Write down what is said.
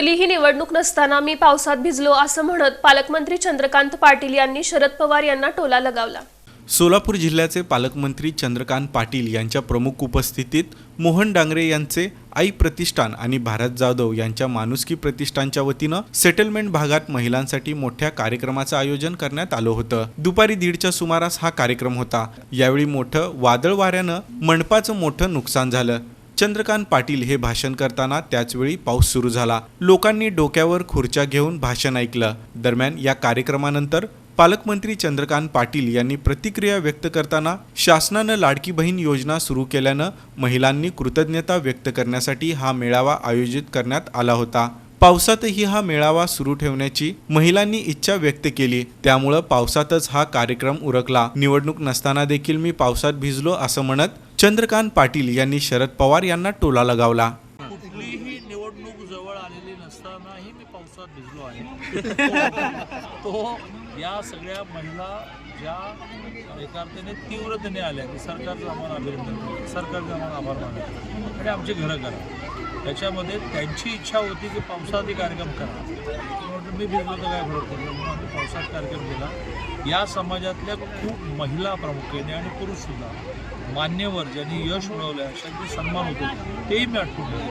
कुठलीही निवडणूक नसताना मी पावसात भिजलो असं म्हणत पालकमंत्री चंद्रकांत पाटील यांनी शरद पवार यांना टोला लगावला. सोलापूर जिल्ह्याचे पालकमंत्री चंद्रकांत पाटील यांच्या प्रमुख उपस्थितीत मोहन डांगरे यांचे आई प्रतिष्ठान आणि भारत जाधव यांच्या माणुसकी प्रतिष्ठानच्या वतीनं सेटलमेंट भागात महिलांसाठी मोठ्या कार्यक्रमाचं आयोजन करण्यात आलं होतं. दुपारी दीडच्या सुमारास हा कार्यक्रम होता. यावेळी मोठं वादळ वाऱ्यानं मंडपाचं मोठं नुकसान झालं. चंद्रकांत पाटील हे भाषण करताना त्याचवेळी पाऊस सुरू झाला. लोकांनी डोक्यावर खुर्च्या घेऊन भाषण ऐकलं. दरम्यान या कार्यक्रमानंतर पालकमंत्री चंद्रकांत पाटील यांनी प्रतिक्रिया व्यक्त करताना शासनानं लाडकी बहीण योजना सुरू केल्यानं महिलांनी कृतज्ञता व्यक्त करण्यासाठी हा मेळावा आयोजित करण्यात आला होता. पावसातही हा मेळावा सुरू ठेवण्याची महिलांनी इच्छा व्यक्त केली. त्यामुळं पावसातच हा कार्यक्रम उरकला. निवडणूक नसताना देखील मी पावसात भिजलो असं म्हणत चंद्रकांत पाटील यांनी शरद पवार यांना टोला लगावला. कुठलीही निवडणूक जवळ आलेली नसतानाही मी पावसात भिजलो आहे. तो या सगळ्या महिला ज्या एका अर्थाने तीव्रतेने आल्या की सरकारचं आम्हाला अभिनंदन करा सरकारचं आम्हाला आभार माना आणि आमची घरं करा. त्याच्यामध्ये त्यांची इच्छा होती की पावसात कार्यक्रम करा. म्हणून मी भिजलो तर काय फरक पडलं म्हणून आम्ही पावसात कार्यक्रम केला. या समाजातल्या खूप महिला प्रामुख्याने आणि पुरुषसुद्धा मान्यवर ज्यांनी यश मिळवलं आहे अशांचे सन्मान होतो तेही मी आठवून